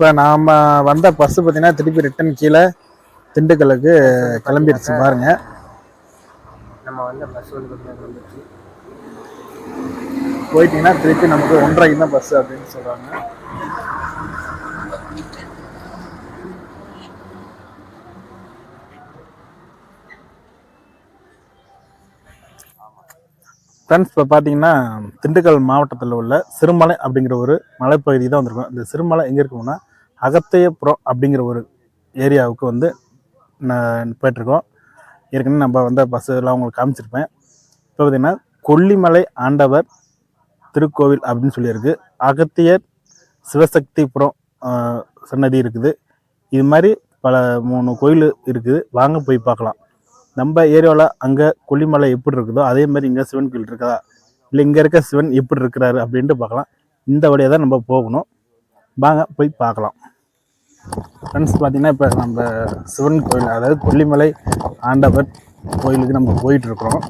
இப்போ நாம் வந்த பஸ்ஸு பார்த்தீங்கன்னா திருப்பி ரிட்டன் கீழே திண்டுக்கலுக்கு கிளம்பிடுச்சு பாருங்க. நம்ம வந்து பஸ் வந்து போயிட்டீங்கன்னா திருப்பி நமக்கு ஒன்றரைக்கு தான் பஸ் அப்படின்னு சொல்கிறாங்க ஃப்ரெண்ட்ஸ் இப்போ பார்த்தீங்கன்னா திண்டுக்கல் மாவட்டத்தில் உள்ள சிறுமலை அப்படிங்கிற ஒரு மலைப்பகுதி தான் வந்திருக்கோம். இந்த சிறுமலை எங்கே இருக்கும்னா அகத்தையபுரம் அப்படிங்கிற ஒரு ஏரியாவுக்கு வந்து நான் போயிட்டுருக்கோம். ஏற்கனவே நம்ம வந்த பஸ் எல்லாம் உங்களுக்கு காமிச்சிருப்பேன். இப்போ பார்த்தீங்கன்னா கொல்லிமலை ஆண்டவர் திருக்கோவில் அப்படின்னு சொல்லியிருக்கு. அகத்தியர் சிவசக்திபுரம் சன்னதி இருக்குது. இது மாதிரி பல மூணு கோயில் இருக்குது. வாங்க போய் பார்க்கலாம். நம்ம ஏரியாவில் அங்கே கொல்லிமலை எப்படி இருக்குதோ அதே மாதிரி இங்கே சிவன் கோயில் இருக்கா இல்லை இங்கே இருக்க சிவன் எப்படி இருக்கிறாரு அப்படின்ட்டு பார்க்கலாம். இந்த வழியாக தான் நம்ம போகணும். வாங்க போய் பார்க்கலாம். ஃப்ரெண்ட்ஸ் பார்த்தீங்கன்னா இப்போ நம்ம சிவன் கோயில் அதாவது கொல்லிமலை ஆண்டவர் கோயிலுக்கு நம்ம போயிட்டுருக்குறோம்.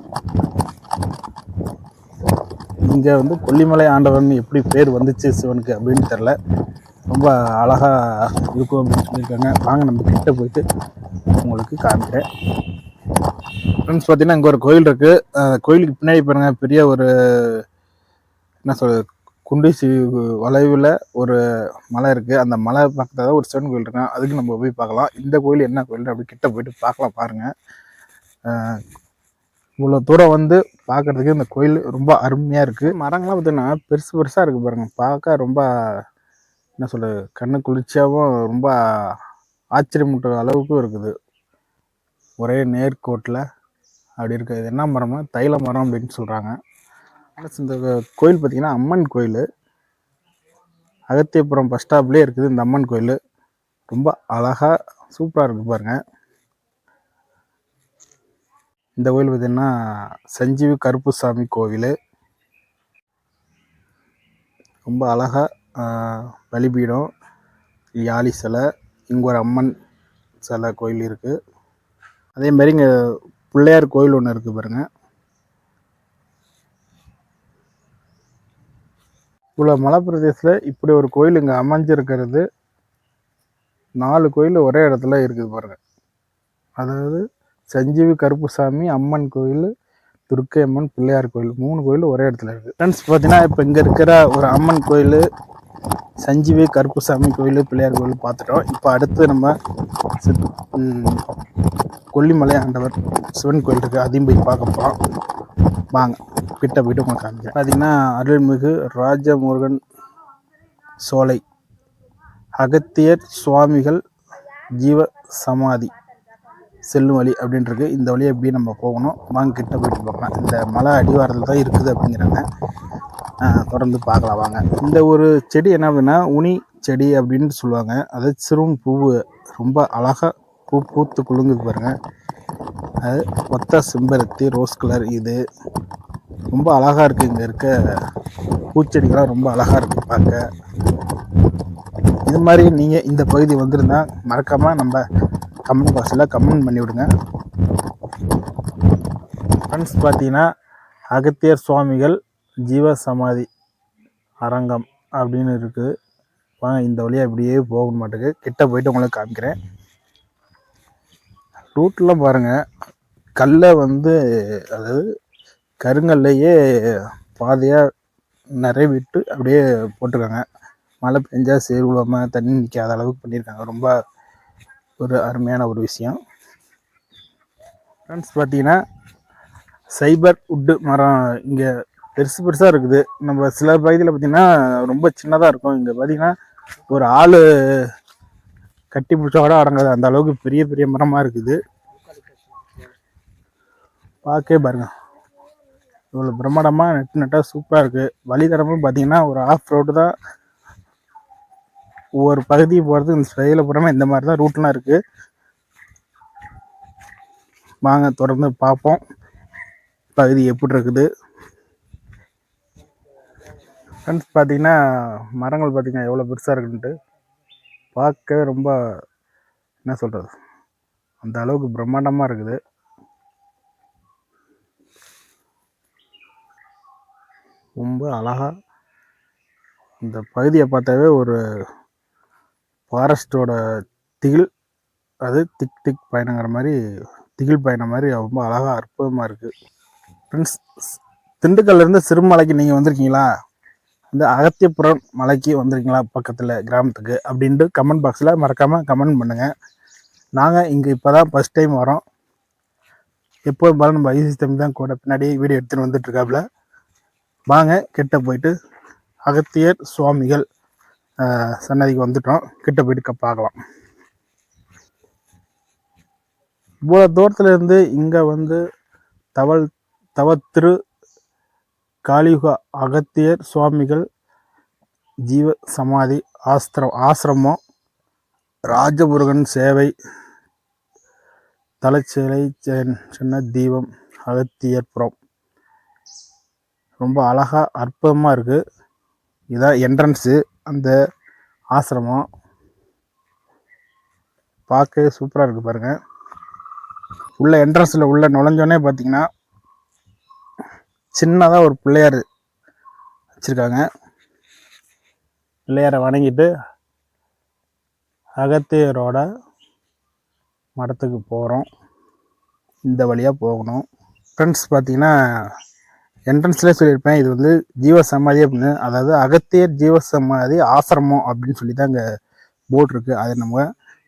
இங்கே வந்து கொல்லிமலை ஆண்டவன் எப்படி பேர் வந்துச்சு சிவனுக்கு அப்படின்னு தெரில ரொம்ப அழகாக இருக்கும் அப்படின்னு சொல்லியிருக்காங்க. வாங்க நம்ம கிட்ட போயிட்டு உங்களுக்கு காமிக்கிறேன். ஃப்ரெண்ட்ஸ் பார்த்தீங்கன்னா இங்கே ஒரு கோயில் இருக்குது அந்த கோயிலுக்கு பின்னாடி பாருங்க பெரிய ஒரு என்ன சொல்கிறது குண்டூசி வளைவில் ஒரு மலை இருக்குது அந்த மலை பக்கத்தில் தான் ஒரு சிவன் கோயில் இருக்கும் அதுக்கு நம்ம போய் பார்க்கலாம். இந்த கோயில் என்ன கோயில் அப்படி கிட்ட போயிட்டு பார்க்கலாம் பாருங்கள் இவ்வளோ தூரம் வந்து பார்க்குறதுக்கு இந்த கோயில் ரொம்ப அருமையாக இருக்குது மரங்கள்லாம் பார்த்தீங்கன்னா பெருசு பெருசாக இருக்குது பாருங்கள் பார்க்க ரொம்ப என்ன சொல்கிறது கண்ணு குளிர்ச்சியாகவும் ரொம்ப ஆச்சரியமூட்டுற அளவுக்கும் இருக்குது. ஒரே நேர்கோட்டில் அப்படி இருக்குது இது என்ன மரம்னா தைல மரம் அப்படின்னு சொல்கிறாங்க இந்த கோயில் பார்த்திங்கன்னா அம்மன் கோயில். அகத்தியபுரம் பஸ் ஸ்டாப்லேயே இருக்குது இந்த அம்மன் கோயில். ரொம்ப அழகாக சூப்பராக இருக்குது பாருங்கள் இந்த கோயில் பார்த்திங்கன்னா சஞ்சீவி கருப்புசாமி கோவில். ரொம்ப அழகாக பலிபீடம் யாழி சிலை இங்கே ஒரு அம்மன் சிலை கோயில் இருக்குது அதே மாதிரி இங்கே பிள்ளையார் கோயில் ஒன்று இருக்குது பாருங்கள் இவ்வளோ மலைப்பிரதேசத்தில் இப்படி ஒரு கோயில் இங்கே அமைஞ்சிருக்கிறது. நாலு கோயில் ஒரே இடத்துல இருக்குது பாருங்க. அதாவது சஞ்சீவி கருப்புசாமி அம்மன் கோயில் துர்க்கை அம்மன் பிள்ளையார் கோயில் மூணு கோயில் ஒரே இடத்துல இருக்குது ஃப்ரெண்ட்ஸ் பார்த்தீங்கன்னா இப்போ இங்கே இருக்கிற ஒரு அம்மன் கோயில் சஞ்சீவி கருப்புசாமி கோயில் பிள்ளையார் கோயில் பார்த்துட்டோம் இப்போ அடுத்து நம்ம கொல்லிமலை ஆண்டவர் சிவன் கோயில் இருக்குது அதையும் போய் பார்க்க போகிறோம் வாங்க. கிட்ட போய்ட்டு உங்களுக்கு காமிக்கிறேன். பார்த்தீங்கன்னா அருள்மிகு ராஜமுருகன் சோலை அகத்தியர் சுவாமிகள் ஜீவ சமாதி செல்லும் வழி அப்படின்றது இந்த வழியை எப்படி நம்ம போகணும். வாங்க கிட்ட போயிட்டு பார்க்கலாம். இந்த மலை அடிவாரத்தில் தான் இருக்குது அப்படிங்கிறாங்க தொடர்ந்து பார்க்கலாம். வாங்க. இந்த ஒரு செடி என்ன அப்படின்னா உனி செடி அப்படின்னு சொல்லுவாங்க. அது சிறும் பூவு. ரொம்ப அழகாக பூ பூத்து குலுங்குது பாருங்கள் அது ஒத்த செம்பருத்தி ரோஸ் கலர் இது. ரொம்ப அழகாக இருக்குது இங்கே இருக்க பூச்செடிகள்லாம் ரொம்ப அழகாக இருக்குது பார்க்க. இது மாதிரி நீங்கள் இந்த பகுதி வந்திருந்தா மறக்காமல் நம்ம கமெண்ட் பாக்ஸில் கமெண்ட் பண்ணி விடுங்க. ஃப்ரெண்ட்ஸ் பார்த்தீங்கன்னா அகத்தியர் சுவாமிகள் ஜீவ சமாதி அரங்கம் அப்படின்னு இருக்குது. வாங்க இந்த வழியாக இப்படியே போக மாட்டேங்குது கிட்ட போயிட்டு உங்களுக்கு காமிக்கிறேன். ரூட்லாம் பாருங்கள் கல்லை வந்து அதாவது கருங்கல்லையே பாதையாக நிறைய விட்டு அப்படியே போட்டிருக்காங்க. மழை பெஞ்சா சேர் விழாமல் தண்ணி நிற்காத அளவுக்கு பண்ணியிருக்காங்க. ரொம்ப ஒரு அருமையான ஒரு விஷயம். ஃப்ரெண்ட்ஸ் பார்த்தீங்கன்னா சைபர் உட்டு மரம் இங்கே பெருசு பெருசாக இருக்குது. நம்ம சில பகுதியில் பார்த்திங்கன்னா ரொம்ப சின்னதாக இருக்கும். இங்கே பார்த்தீங்கன்னா ஒரு ஆள் கட்டி பிடிச்சா கூட அடங்காது. அந்த அளவுக்கு பெரிய பெரிய மரமாக இருக்குது. பார்க்கவே பாருங்க. இவ்வளோ பிரம்மாண்டமாக நெட் நெட்டாக சூப்பராக இருக்குது வழித்தடமும் பார்த்தீங்கன்னா ஒரு ஆஃப் ரோடு தான். ஒவ்வொரு பகுதி போகிறதுக்கு இந்த சைடில் போகிறோமே இந்த மாதிரி தான் ரூட்லாம் இருக்குது வாங்க தொடர்ந்து பார்ப்போம். பகுதி எப்படி இருக்குது? ஃப்ரெண்ட்ஸ் பார்த்தீங்கன்னா மரங்கள் பார்த்திங்கன்னா எவ்வளோ பெருசாக இருக்குன்ட்டு பார்க்கவே ரொம்ப என்ன சொல்கிறது அந்த அளவுக்கு பிரம்மாண்டமாக இருக்குது. ரொம்ப அழகாக இந்த பகுதியை பார்த்தாவே ஒரு ஃபாரஸ்ட்டோட திகில். அது திக் திக் பயணங்கிற மாதிரி திகில் பயணம் மாதிரி ரொம்ப அழகாக அற்புதமாக இருக்குது ஃப்ரெண்ட்ஸ் திண்டுக்கல்லேருந்து சிறுமலைக்கு நீங்கள் வந்திருக்கீங்களா? இந்த அகத்தியபுரம் மலைக்கு வந்திருக்கீங்களா பக்கத்தில் கிராமத்துக்கு அப்படின்ட்டு கமெண்ட் பாக்ஸில் மறக்காமல் கமெண்ட் பண்ணுங்கள் நாங்கள் இங்கே இப்போ தான் ஃபஸ்ட் டைம் வரோம். எப்போ இருந்தாலும் நம்ம ஐசி தம்பி தான் கூட பின்னாடி வீடியோ எடுத்துகிட்டு வந்துட்டுருக்காப்புல வாங்க கிட்ட போயிட்டு அகத்தியர் சுவாமிகள் சன்னதிக்கு வந்துட்டோம். கிட்ட போயிட்டு க- பார்க்கலாம். இவ்வளோ தூரத்துல இருந்து இங்கே வந்து தவள் தவத்திரு காளியுக அகத்தியர் சுவாமிகள் ஜீவ சமாதி ஆஸ்திரம் ஆசிரமம் ராஜமுருகன் சேவை தலைச்சேலை சென்- சின்ன தீபம் அகத்தியர்புரம் ரொம்ப அழகாக அற்புதமாக இருக்குது இதான் என்ட்ரன்ஸு அந்த ஆசிரமம். பார்க்க சூப்பராக இருக்குது பாருங்கள் உள்ள என்ட்ரன்ஸில் உள்ளே நுழைஞ்சோடனே பார்த்தீங்கன்னா சின்னதாக ஒரு பிள்ளையார் வச்சுருக்காங்க. பிள்ளையாரை வணங்கிட்டு அகத்தியரோட மடத்துக்கு போகிறோம் இந்த வழியாக போகணும். ஃப்ரெண்ட்ஸ் பார்த்தீங்கன்னா என்ட்ரன்ஸ்லேயே சொல்லியிருப்பேன் இது வந்து ஜீவ சமாதி அப்படின்னு. அதாவது அகத்தியர் ஜீவ சமாதி ஆசிரமம் அப்படின்னு சொல்லி தான் இங்கே போர்டு இருக்குது அதை நம்ம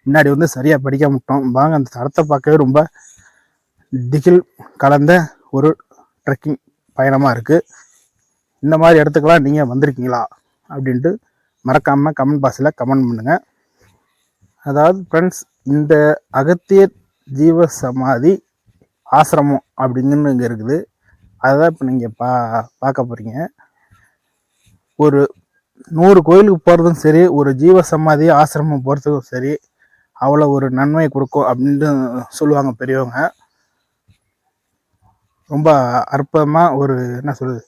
முன்னாடி வந்து சரியாக படிக்க மாட்டோம். வாங்க அந்த தரத்தை பார்க்கவே ரொம்ப திகில் கலந்த ஒரு ட்ரெக்கிங் பயணமாக இருக்குது இந்த மாதிரி இடத்துக்கெல்லாம் நீங்கள் வந்திருக்கீங்களா அப்படின்ட்டு மறக்காமல் கமெண்ட் பாக்ஸில் கமெண்ட் பண்ணுங்கள் அதாவது ஃப்ரெண்ட்ஸ் இந்த அகத்தியர் ஜீவ சமாதி ஆசிரமம் அப்படின்னு இங்கே இருக்குது. அதுதான் இப்போ நீங்கள் பா பார்க்க போகிறீங்க ஒரு நூறு கோயிலுக்கு போகிறதும் சரி ஒரு ஜீவ சமாதி ஆசிரமம் போகிறதுக்கும் சரி அவ்வளோ ஒரு நன்மை கொடுக்கும் அப்படின்னு சொல்லுவாங்க பெரியவங்க. ரொம்ப அற்புதமாக ஒரு என்ன சொல்கிறது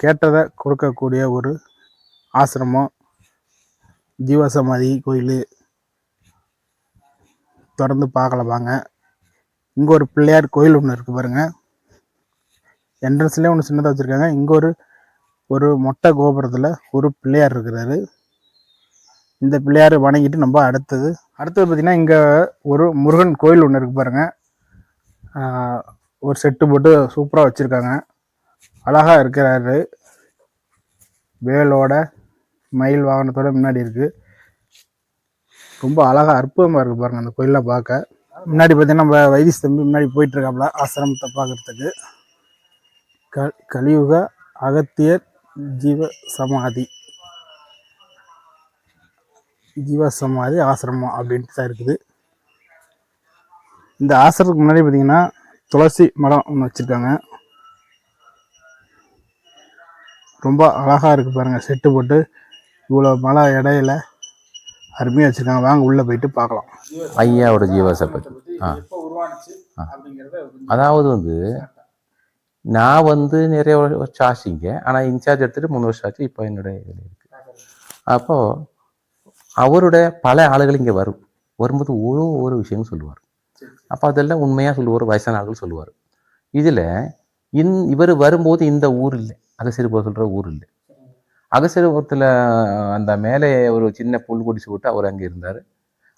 கேட்டதை கொடுக்கக்கூடிய ஒரு ஆசிரமம் ஜீவசமாதி கோயில். தொடர்ந்து பார்க்கலாம் வாங்க. இங்கே ஒரு பிள்ளையார் கோயில் ஒன்று இருக்குது பாருங்கள் என்ட்ரன்ஸ்லேயே ஒன்று சின்னதாக வச்சுருக்காங்க. இங்கே ஒரு ஒரு மொட்டை கோபுரத்தில் ஒரு பிள்ளையார் இருக்கிறாரு. இந்த பிள்ளையார் வணங்கிட்டு நம்ம அடுத்தது. அடுத்தது பார்த்திங்கன்னா இங்கே ஒரு முருகன் கோயில் ஒன்று இருக்குது பாருங்கள் ஒரு செட்டு போட்டு சூப்பராக வச்சுருக்காங்க. அழகாக இருக்கிறாரு. வேலோட மயில் வாகனத்தோட முன்னாடி இருக்குது ரொம்ப அழகாக அற்புதமாக இருக்குது பாருங்கள் அந்த கோயிலில் பார்க்க. முன்னாடி பார்த்தீங்கன்னா நம்ம வைத்திய தம்பி முன்னாடி போயிட்டுருக்காப்புல ஆசிரமத்தை பார்க்கறதுக்கு. க கலியுக அகத்தியர் ஜீவ சமாதி ஜீவ சமாதி ஆசிரமம் அப்படின்ட்டு தான் இருக்குது. இந்த ஆசிரமத்துக்கு முன்னாடி பார்த்தீங்கன்னா துளசி மரம் ஒன்று வச்சுருக்காங்க. ரொம்ப அழகாக இருக்குது பாருங்கள் செட்டு போட்டு. இவ்வளோ மலை இடையில அருமையாக வச்சுருக்காங்க. வாங்க உள்ளே போயிட்டு பார்க்கலாம். ஐயாவோட ஜீவாசை பற்றி ஆ. அதாவது வந்து நான் வந்து நிறைய வரு- வருஷம் ஆச்சுங்க ஆனால் இன்சார்ஜ் எடுத்துட்டு மூணு வருஷம் ஆச்சு. இப்போ என்னுடைய இதில் இருக்கு. அப்போ அவருடைய பல ஆளுகள் இங்கே வரும். வரும்போது ஒரு ஒரு விஷயம் சொல்லுவார். அப்போ அதெல்லாம் உண்மையாக சொல்லுவார் வயசான ஆளுகள் சொல்லுவார். இதில் இன் இவர் வரும்போது இந்த ஊர் இல்லை. அகசிறுபுரம் சொல்கிற ஊர் இல்லை. அகசிறுபுரத்தில் அந்த மேலே ஒரு சின்ன புல் குடிச்சு விட்டு அவர் அங்கே இருந்தார்.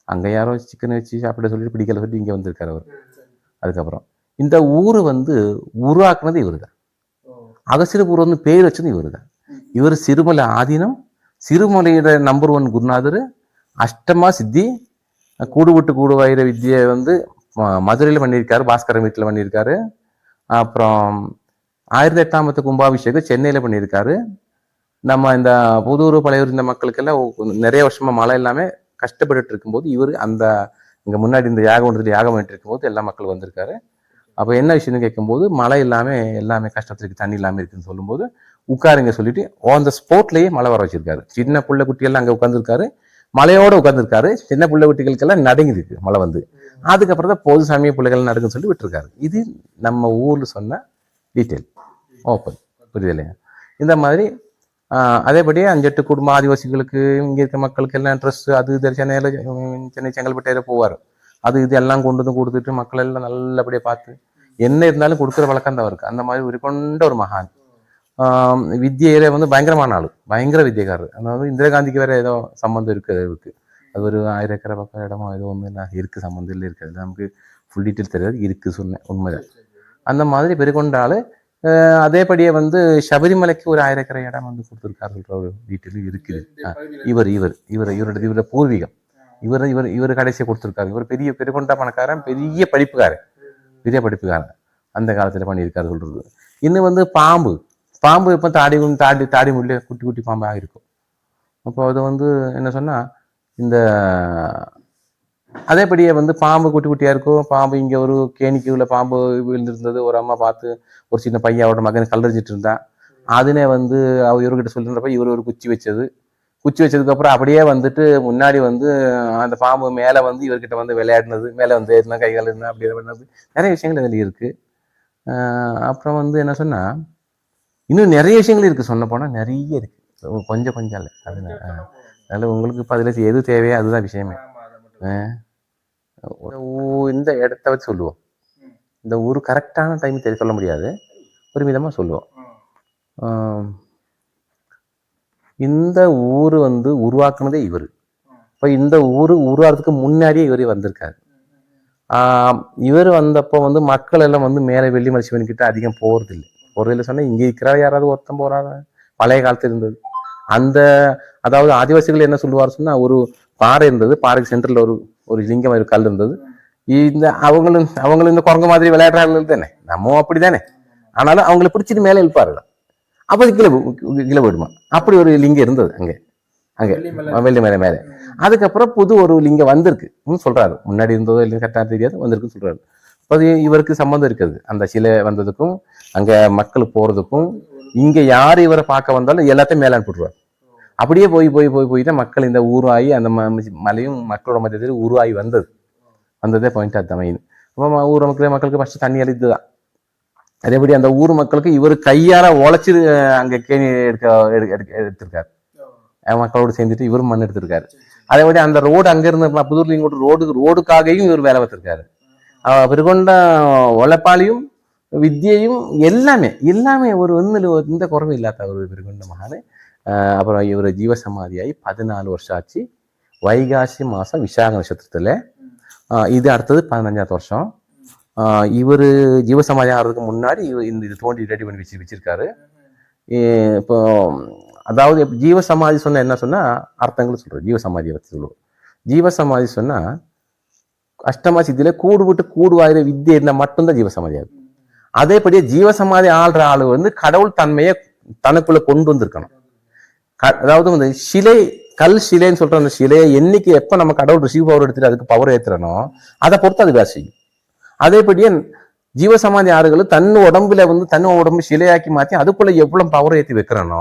அங்கே யாரோ சிக்கன் வச்சு சாப்பிட சொல்லிட்டு பிடிக்கல சொல்லி இங்கே வந்திருக்காரு அவர். அதுக்கப்புறம். இந்த ஊர் வந்து உருவாக்குனது இவர் தான் அகசிரபூர் வந்து பேர் வச்சது இவர் தான் இவர் சிறுமலை ஆதீனம் சிறுமலையோட நம்பர் ஒன் குருநாதர் அஷ்டமா சித்தி கூடு விட்டு கூடு வைர வித்தியை வந்து மதுரையில் பண்ணியிருக்காரு பாஸ்கரன் வீட்டில் பண்ணியிருக்காரு. அப்புறம் ஆயிரத்தி எட்டாமத்து கும்பாபிஷேகம் சென்னையில் பண்ணியிருக்காரு. நம்ம இந்த புதூர் பழையூர் இந்த மக்களுக்கெல்லாம் நிறைய வருஷமா மழை எல்லாமே கஷ்டப்பட்டுட்டு இருக்கும்போது இவர் அந்த இங்கே முன்னாடி இந்த யாகம் ஒன்றில் யாகம் பண்ணிட்டு இருக்கும்போது எல்லா மக்கள் வந்திருக்காரு. அப்போ என்ன விஷயம்னு கேட்கும்போது மழை இல்லாமல் எல்லாமே கஷ்டத்துக்கு தண்ணி இல்லாமல் இருக்குன்னு சொல்லும்போது உட்காருங்க சொல்லிட்டு ஆன் த ஸ்பாட்லேயே மழை வர வச்சிருக்காரு. சின்ன புள்ள குட்டியெல்லாம் அங்கே உட்காந்துருக்காரு மலையோட உட்காந்துருக்காரு சின்ன புள்ள குட்டிகளுக்கெல்லாம் நடங்குது மழை வந்து. அதுக்கப்புறம் தான் பொது சமய பிள்ளைகள் நடுங்குன்னு சொல்லி விட்டுருக்காரு. இது நம்ம ஊரில் சொன்ன டீட்டெயில் ஓப்பன் புரியுது இந்த மாதிரி அதேபடியே அஞ்செட்டு குடும்ப ஆதிவாசிகளுக்கு இங்கே இருக்க மக்களுக்கு எல்லாம் ட்ரெஸ் அது இது சென்னையில் சென்னை செங்கல்பட்டையில் போவார். அது இது எல்லாம் கொண்டு வந்து கொடுத்துட்டு மக்கள் எல்லாம் நல்லபடியாக பார்த்து என்ன இருந்தாலும் கொடுக்குற வழக்கம் தான் இருக்கு அந்த மாதிரி ஒரு கொண்ட ஒரு மகான் ஆஹ் வித்தியில வந்து பயங்கரமான ஆளு பயங்கர வித்தியக்காரர் அதாவது இந்திரா காந்திக்கு வேற ஏதோ சம்மந்தம் இருக்கு இருக்கு அது ஒரு ஆயிரம் ஏக்கரை பக்கம் இடமோ ஏதோ ஒன்று இல்லை இருக்குது சம்மந்தில் இருக்குது நமக்கு ஃபுல் டீட்டெயில் தெரியாது இருக்குது சொன்னேன் உண்மைதான் அந்த மாதிரி பெருகொண்டால் அதேபடியே வந்து சபரிமலைக்கு ஒரு ஆயிரம் ஏக்கரை இடம் வந்து கொடுத்துருக்காருன்ற ஒரு டீட்டெயிலும் இருக்குது ஆ, இவர் இவர் இவர் இவரோட இவரோட பூர்வீகம் இவர் இவர் இவர் கடைசியாக கொடுத்துருக்காரு. இவர் பெரிய பெருகொண்டா பணக்காரன் பெரிய படிப்புக்காரன். பெரிய படிப்புக்காரன். அந்த காலத்தில் பண்ணியிருக்காரு சொல்கிறது இன்னும் வந்து பாம்பு. பாம்பு இப்போ தாடி தாடி தாடி முள்ளே குட்டி குட்டி பாம்பாக இருக்கும். அப்போ அது வந்து என்ன சொன்னால் இந்த அதேபடியே வந்து பாம்பு குட்டி குட்டியாக இருக்கும். பாம்பு இங்கே ஒரு கேணிக்கு உள்ள பாம்பு விழுந்திருந்தது. ஒரு அம்மா பார்த்து ஒரு சின்ன பையன் அவரோட மகன் கல்லறிஞ்சிட்டு இருந்தான். அதுனே வந்து அவர் இவர்கிட்ட சொல்லிருந்தப்ப இவர் ஒரு குச்சி வச்சது. குச்சி வச்சதுக்கப்புறம் அப்படியே வந்துட்டு முன்னாடி வந்து அந்த பாம்பு மேலே வந்து இவர்கிட்ட வந்து விளையாடினது மேலே வந்து ஏறினா கைகால் இருந்தா அப்படி பண்ணது நிறைய விஷயங்கள் இதில் இருக்குது அப்புறம் வந்து என்ன சொன்னால் இன்னும் நிறைய விஷயங்கள் இருக்குது சொல்ல போனால் நிறைய இருக்குது கொஞ்சம் கொஞ்சம் இல்லை அது அதனால் உங்களுக்கு இப்போ அதில் எது தேவையோ அதுதான் விஷயமே. இந்த இடத்த வச்சு சொல்லுவோம். இந்த ஊர் கரெக்டான டைம் தெரிய சொல்ல முடியாது. ஒரு விதமாக சொல்லுவோம். இந்த ஊர் வந்து உருவாக்குனதே இவர். இப்போ இந்த ஊர் உருவாகிறதுக்கு முன்னாடியே இவர் வந்திருக்காரு. இவர் வந்தப்போ வந்து மக்கள் எல்லாம் வந்து மேலே வெள்ளி சிவன் கிட்ட அதிகம் போகிறதில்லை போகிறதில்ல சொன்னால் இங்கே இருக்கிற யாராவது ஒருத்தன் போகிறாங்க பழைய காலத்தில் இருந்தது. அந்த அதாவது ஆதிவாசிகள் என்ன சொல்லுவார் சொன்னால் ஒரு பாறை இருந்தது. பாறைக்கு சென்டரில் ஒரு ஒரு லிங்கம் ஒரு கல் இருந்தது. இந்த அவங்களும் அவங்களும் இந்த குரங்கு மாதிரி விளையாடுறாங்க தானே? நம்ம அப்படிதானே? ஆனாலும் அவங்கள பிடிச்சிட்டு மேலே இழுப்பாருங்க அப்போ கீழே கீழே போயிடுமா? அப்படி ஒரு லிங்கம் இருந்தது அங்கே. அங்கே. வெள்ளி மேலே. மேலே அதுக்கப்புறம் புது ஒரு லிங்கம் வந்திருக்கு. ம் சொல்றாரு. முன்னாடி இருந்ததோ இல்லை கரெக்டாக தெரியாது வந்திருக்குன்னு சொல்றாரு. அப்போ அது இவருக்கு சம்மந்தம் இருக்குது. அந்த சிலை வந்ததுக்கும் அங்க மக்கள் போறதுக்கும் இங்க யார் இவரை பார்க்க வந்தாலும் எல்லாத்தையும் மேலே அனுப்பிடுவார் அப்படியே போய் போய் போய் போய் தான் மக்கள் இந்த உருவாகி அந்த மலையும் மக்களோட மத்தியத்தில் உருவாகி வந்தது. வந்ததே பாயிண்ட் அது மெயின் அப்போ ஊர் மக்கள் மக்களுக்கு ஃபர்ஸ்ட் தண்ணி அளித்துதான் அதேபடி அந்த ஊர் மக்களுக்கு இவர் கையால உழைச்சி அங்க கேணி எடுக்க எடு- எடுக்க- எடுத்திருக்காரு. மக்களோடு சேர்ந்துட்டு இவரும் மண் எடுத்திருக்காரு. அதேபடி அந்த ரோடு அங்க இருந்து ப- புதூர்ல இங்கோட்டு ரோடு ரோடுக்காகவும் இவர் வேலை பார்த்திருக்காரு. அஹ் பிறகொண்ட உழைப்பாளியும் வித்தியையும் எல்லாமே எல்லாமே ஒரு ஒன்றில் எந்த குறவும் இல்லாத ஒரு பிறகொண்ட மகான். அப்புறம் இவர் ஜீவசமாதியாகி பதினாலு வருஷம் ஆச்சு. வைகாசி மாசம் விசாக நட்சத்திரத்துல. இது அடுத்தது பதினஞ்சாவது வருஷம். இவர் ஜீவசமாதி ஆகிறதுக்கு முன்னாடி இவர் இந்த இது தோண்டி ரெடி பண்ணி வச்சு வச்சிருக்காரு. இப்போ அதாவது ஜீவ ஜீவசமாதி சொன்னால் என்ன சொன்னால் அர்த்தங்கள் சொல்றோம் ஜீவசமாதியை பற்றி சொல்லுவோம். ஜீவசமாதி சொன்னால் அஷ்டமா சித்தியில் கூடு விட்டு கூடுவாயிர வித்தியை இருந்தால் மட்டும்தான் ஜீவசமாதி ஆகும் அதேபடியே ஜீவசமாதி ஆள்ற ஆளு வந்து கடவுள் தன்மையை தனக்குள்ளே கொண்டு வந்திருக்கணும். க- அதாவது வந்து சிலை கல் சிலைன்னு சொல்கிற அந்த சிலையை என்னைக்கு எப்போ நம்ம கடவுள் ரிசீவ் பவர் எடுத்துட்டு அதுக்கு பவர் ஏற்றுறனோ அதை பொறுத்து அது வேலை செய்யும். அதேபடியே ஜீவசமாதி ஆறுகள் தன் உடம்புல வந்து தன் உடம்பு சிலையாக்கி மாற்றி அதுக்குள்ள எவ்வளவு பவர் ஏற்றி வைக்கிறானோ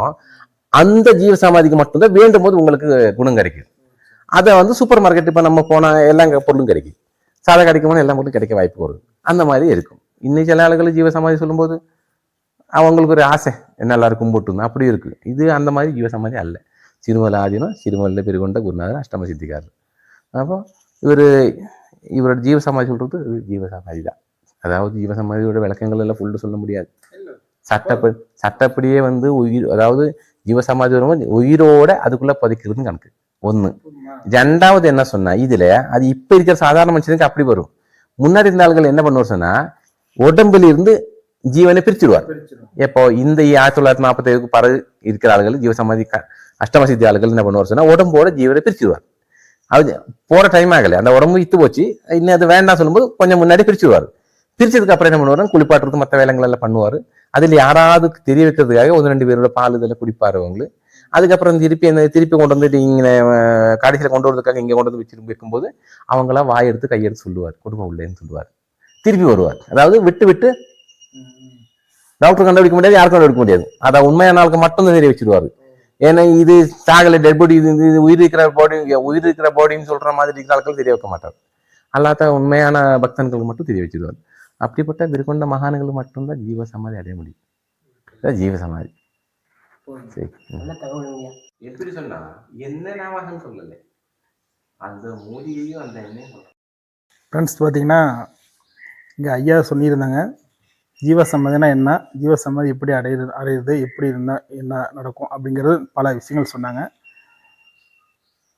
அந்த ஜீவசமாதிக்கு மட்டும்தான் வேண்டும் போது உங்களுக்கு குணம் கிடைக்கும் அதை வந்து சூப்பர் மார்க்கெட் இப்போ நம்ம போனால் எல்லா பொருளும் கிடைக்கும் சாலை கிடைக்குமோ எல்லா பொருளும் கிடைக்க வாய்ப்பு வரும் அந்த மாதிரி இருக்கும். இன்னும் சில ஆளுகள் ஜீவசமாதி சொல்லும்போது அவங்களுக்கு ஒரு ஆசை என்ன எல்லாரும் கும்பிட்டுருந்தோம் அப்படி இருக்கு. இது அந்த மாதிரி ஜீவசமாதி அல்ல. சிறுமலை ஆதீனம் சிறுமலையில் பெருகொண்ட குருநாதர் அஷ்டம சித்திக்காரர் அப்போ இவர் இவரோட ஜீவசமாதி சொல்றது இது ஜீவசமாதி தான். அதாவது ஜீவசமாதியோட விளக்கங்கள் எல்லாம் ஃபுல்லு சொல்ல முடியாது. சட்டப்படி சட்டப்படியே வந்து உயிர் அதாவது ஜீவசமாதி வரும்போது உயிரோட அதுக்குள்ள பதிக்கிறதுன்னு கணக்கு. ஒண்ணு. ரெண்டாவது என்ன சொன்னா இதுல அது இப்ப இருக்கிற சாதாரண மனுஷனுக்கு அப்படி வரும். முன்னாடி இருந்த ஆளுகள் என்ன பண்ணுவார் சொன்னா உடம்புல இருந்து ஜீவனை பிரிச்சுடுவார் எப்போ? இந்த ஆயிரத்தி தொள்ளாயிரத்தி நாற்பத்தி ஏழுக்கு பிறகு இருக்கிற ஆளுகள் ஜீவசமாதி க- ஆளுகள் என்ன பண்ணுவார் சொன்னா உடம்போட ஜீவனை பிரிச்சுடுவார் அது போற டைம் ஆகல. அந்த உடம்பு இத்து போச்சு. இன்னும் அது வேண்டாம் சொல்லும்போது கொஞ்சம் முன்னாடி பிரிச்சுடுவார் பிரிச்சதுக்கு அப்புறம் என்ன பண்ணுவாரு குளிப்பாட்டுறது மற்ற வேலைகள் எல்லாம் பண்ணுவார். அதில் யாராவது தெரிய வைக்கிறதுக்காக ஒன்று ரெண்டு பேரோட பால் இதெல்லாம் குடிப்பாரு அவங்களு. அதுக்கப்புறம் திருப்பி அந்த திருப்பி கொண்டு வந்துட்டு இங்கே கடைசியில் கொண்டு வரதுக்காக இங்கே கொண்டு வந்து வச்சு வைக்கும்போது அவங்களாம் வாய் எடுத்து கையெடுத்து சொல்லுவார். குடும்பம் உள்ளேன்னு சொல்லுவார். திருப்பி வருவார். அதாவது விட்டு விட்டு டாக்டர் கண்டுபிடிக்க முடியாது யாருக்கும் கண்டுபிடிக்க முடியாது. அதை உண்மையான ஆளுக்கு மட்டும்தான் தெரிய வச்சிருவாரு. ஏன்னா இது சாகல டெட் பாடி இது இது உயிர் இருக்கிற பாடி உயிர் இருக்கிற பாடின்னு சொல்ற மாதிரி இருக்கிற ஆட்கள் தெரிய வைக்க மாட்டார். அல்லாத உண்மையான பக்தன்களுக்கு மட்டும் தெரிய வச்சிருவார் அப்படிப்பட்ட விருக்கொண்ட மகான்கள் மட்டும்தான் ஜீவ சமாதி அடைய முடியும். ஜீவ சமாதி. சரி. எப்படி சொன்னா என்ன நாமகம் சொல்லலை? அந்த மூலிகையும் அந்த எண்ணெய் ஃப்ரெண்ட்ஸ் பார்த்தீங்கன்னா இங்கே ஐயா சொல்லியிருந்தாங்க. ஜீவசம்மதினா என்ன? ஜீவசம்மதி எப்படி அடையுது அடையுது எப்படி இருந்தால் என்ன நடக்கும்? அப்படிங்கிறது பல விஷயங்கள் சொன்னாங்க.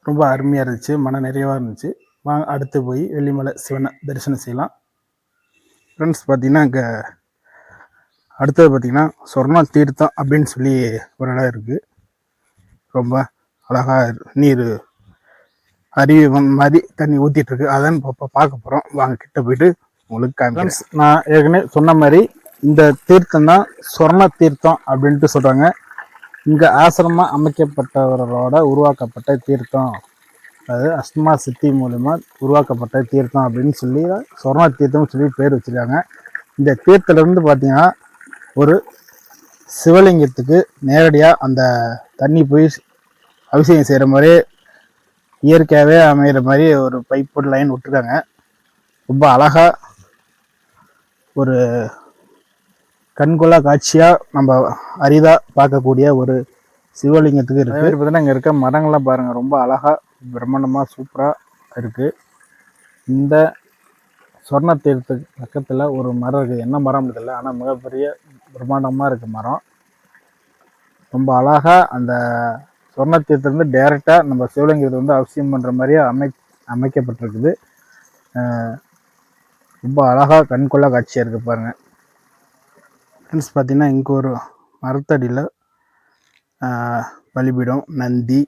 ரொம்ப அருமையாக இருந்துச்சு. மன நிறைவாக இருந்துச்சு. வாங்க அடுத்து போய் வெள்ளிமலை சிவனை தரிசனம் செய்யலாம். ஃப்ரெண்ட்ஸ் பார்த்தீங்கன்னா இங்கே அடுத்தது பார்த்தீங்கன்னா சொர்ணா தீர்த்தம் அப்படின்னு சொல்லி ஒரு இடம் இருக்குது ரொம்ப அழகாக நீர் அருவி மாதிரி தண்ணி ஊற்றிட்டுருக்கு அதான் இப்போ பார்க்க போகிறோம் வாங்க கிட்ட போயிட்டு உங்களுக்கு காமிக்கிறேன். நான் ஏற்கனவே சொன்ன மாதிரி இந்த தீர்த்தம் தான் சொர்ண தீர்த்தம் அப்படின்ட்டு சொல்கிறாங்க இங்கே ஆசிரமம் அமைக்கப்பட்டவரோட உருவாக்கப்பட்ட தீர்த்தம். அது அஸ்மா சித்தி மூலிமா உருவாக்கப்பட்ட தீர்த்தம் அப்படின்னு சொல்லி சொர்ண தீர்த்தம்னு சொல்லி பேர் வச்சிருக்காங்க. இந்த தீர்த்தத்திலிருந்து பார்த்தீங்கன்னா ஒரு சிவலிங்கத்துக்கு நேரடியாக அந்த தண்ணி போய் அபிஷேகம் செய்கிற மாதிரி இயற்கையாகவே அமைகிற மாதிரி ஒரு பைப் லைன் விட்டுருக்காங்க. ரொம்ப அழகாக ஒரு கண்கொள்ளா காட்சியாக நம்ம அரிதாக பார்க்கக்கூடிய ஒரு சிவலிங்கத்துக்கு இருக்குது பார்த்தீங்கன்னா இங்கே இருக்க மரங்கள்லாம் பாருங்கள் ரொம்ப அழகாக பிரம்மாண்டமாக சூப்பராக இருக்குது இந்த சொர்ண தீர்த்தத்துக்கு பக்கத்தில் ஒரு மரம் இருக்குது என்ன மரம் தெரியல ஆனால் மிகப்பெரிய பிரம்மாண்டமாக இருக்குது மரம். ரொம்ப அழகாக அந்த சொர்ண தீர்த்தத்துலேருந்து டேரெக்டாக நம்ம சிவலிங்கத்தை வந்து அவசியம் பண்ணுற மாதிரியே அமை அமைக்கப்பட்டிருக்குது. ரொம்ப அழகாக கண்கொள்ளா காட்சியாக இருக்குது பாருங்கள் ஃப்ரெண்ட்ஸ் பார்த்தீங்கன்னா இங்கே ஒரு மரத்தடியில் பலிபீடம் நந்தி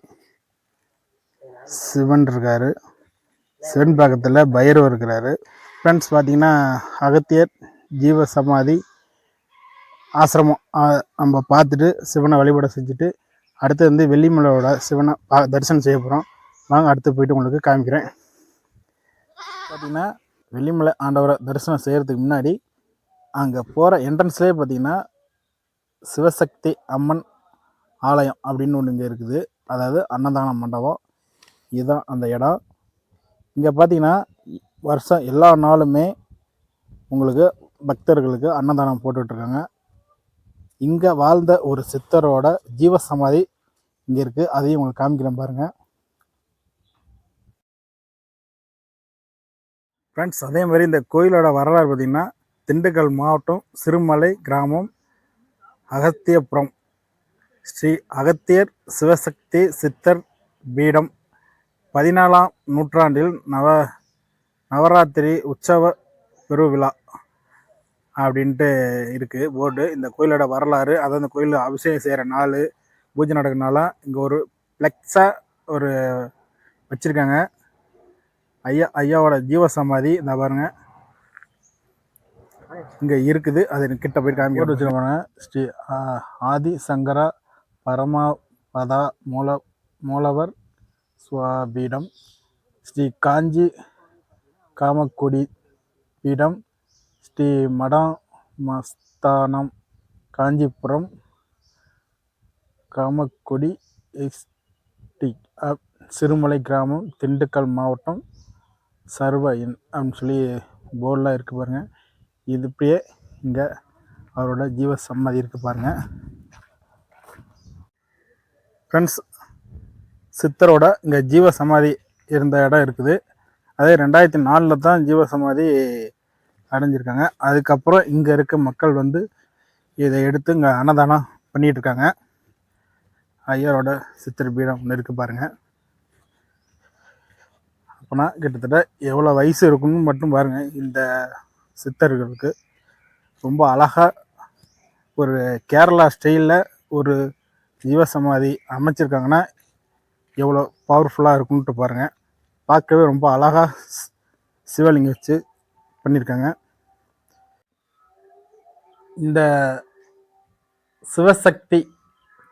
சிவன் இருக்காரு. சிவன் பக்கத்தில் பைரவர் இருக்கிறாரு. ஃப்ரெண்ட்ஸ் பார்த்தீங்கன்னா அகத்தியர் ஜீவ சமாதி ஆசிரமம் நம்ம பார்த்துட்டு சிவனை வழிபாடு செஞ்சுட்டு அடுத்து வந்து வெள்ளிமலையோட சிவனை பா தரிசனம் செய்ய போகிறோம் வாங்க அடுத்து போயிட்டு உங்களுக்கு காமிக்கிறேன். பார்த்தீங்கன்னா வெள்ளிமலை ஆண்டவரை தரிசனம் செய்கிறதுக்கு முன்னாடி அங்கே போகிற என்ட்ரன்ஸ்லேயே பார்த்தீங்கன்னா சிவசக்தி அம்மன் ஆலயம் அப்படின்னு ஒன்று இங்கே இருக்குது. அதாவது அன்னதான மண்டபம். இதுதான் அந்த இடம். இங்கே பார்த்தீங்கன்னா வருஷம் எல்லா நாளுமே உங்களுக்கு பக்தர்களுக்கு அன்னதானம் போட்டுட்ருக்காங்க. இங்கே வாழ்ந்த ஒரு சித்தரோட ஜீவசமாதி இங்கே இருக்குது அதையும் உங்களுக்கு காமிக்கிறேன் பாருங்கள் ஃப்ரெண்ட்ஸ் அதே மாதிரி இந்த கோயிலோட வரலாறு பார்த்திங்கன்னா திண்டுக்கல் மாவட்டம் சிறுமலை கிராமம் அகத்தியபுரம். ஸ்ரீ அகத்தியர் சிவசக்தி சித்தர் பீடம். பதினாலாம் நூற்றாண்டில் நவ நவராத்திரி உற்சவ பெருவிழா அப்படின்ட்டு இருக்குது போர்டு இந்த கோயிலோட வரலாறு அதாவது அந்த கோயிலில் அபிஷேகம் செய்கிற நாள் பூஜை நடக்கிறனால இங்கே ஒரு ஃப்ளெக்ஸாக ஒரு வச்சுருக்காங்க. ஐயா ஐயாவோட ஜீவசமாதி இந்த பாருங்க. இங்கே இருக்குது. அது எனக்கு கிட்ட போய் காமி போட்டு வச்சுருக்காங்க ஸ்ரீ ஆதி சங்கரா பரமபதா மூல மூலவர் சுவாபீடம் ஸ்ரீ காஞ்சி காமக்குடி பீடம் ஸ்ரீ மடாமஸ்தானம் காஞ்சிபுரம் காமக்குடி எஸ்டி சிறுமலை கிராமம் திண்டுக்கல் மாவட்டம் சர்வ இன் அப்படின்னு சொல்லி போர்டெலாம் இருக்குது பாருங்கள் இது இப்படியே இங்கே அவரோட ஜீவ சம்மதி இருக்குது பாருங்கள் ஃப்ரெண்ட்ஸ் சித்தரோட இங்கே ஜீவ சமாதி இருந்த இடம் இருக்குது. அதே ரெண்டாயிரத்தி நாலில் தான் ஜீவ சமாதி அடைஞ்சிருக்காங்க. அதுக்கப்புறம் இங்கே இருக்க மக்கள் வந்து இதை எடுத்து இங்கே அன்னதானம் பண்ணிகிட்டு இருக்காங்க. ஐயரோட சித்தர் பீடம் ஒன்று இருக்குது பாருங்கள் அப்போனா கிட்டத்தட்ட எவ்வளோ வயசு இருக்கும்னு மட்டும் பாருங்கள் இந்த சித்தர்களுக்கு ரொம்ப அழகாக ஒரு கேரளா ஸ்டைலில் ஒரு ஜீவசமாதி அமைச்சிருக்காங்கன்னா எவ்வளோ பவர்ஃபுல்லாக இருக்குன்ட்டு பாருங்கள் பார்க்கவே ரொம்ப அழகாக சிவலிங்கம் வச்சு பண்ணியிருக்காங்க இந்த சிவசக்தி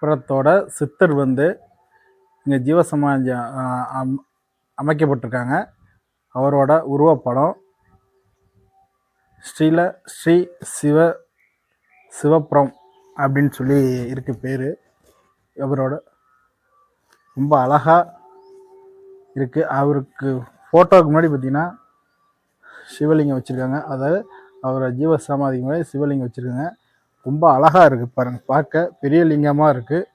புறத்தோட சித்தர் வந்து இங்கே ஜீவசமாதி அம் அமைக்கப்பட்டிருக்காங்க. அவரோட உருவப்படம் ஸ்ரீல ஸ்ரீ சிவ சிவபுரம் அப்படின்னு சொல்லி இருக்கு பேர். அவரோட ரொம்ப அழகாக இருக்குது அவருக்கு ஃபோட்டோவுக்கு முன்னாடி பார்த்திங்கன்னா சிவலிங்கம் வச்சுருக்காங்க. அதாவது அவரை ஜீவ சமாதிக்கு முன்னாடி சிவலிங்கம் வச்சுருக்காங்க. ரொம்ப அழகாக இருக்குது பாருங்கள் பார்க்க பெரிய லிங்கமாக இருக்குது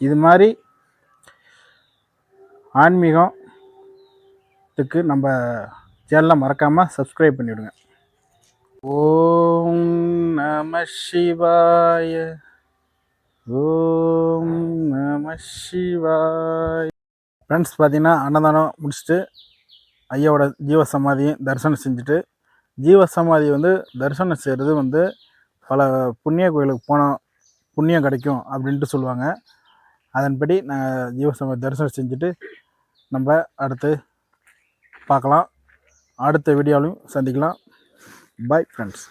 இது மாதிரி ஆன்மீகம் ஆன்மீகத்துக்கு நம்ம சேனலை மறக்காமல் சப்ஸ்கிரைப் பண்ணிவிடுங்க ஓம் நம சிவாய ஓம் நம சிவாய. ஃப்ரெண்ட்ஸ் பார்த்தீங்கன்னா அன்னதானம் முடிச்சுட்டு ஐயாவோட ஜீவ சமாதியும் தரிசனம் செஞ்சுட்டு ஜீவ சமாதி வந்து தரிசனம் செய்கிறது வந்து பல புண்ணிய கோயிலுக்கு போனால் புண்ணியம் கிடைக்கும் அப்படின்ட்டு சொல்லுவாங்க. அதன்படி நாங்கள் ஜீவ சமாதி தரிசனம் செஞ்சுட்டு நம்ம அடுத்து பார்க்கலாம். அடுத்த வீடியோவிலையும் சந்திக்கலாம். Bye friends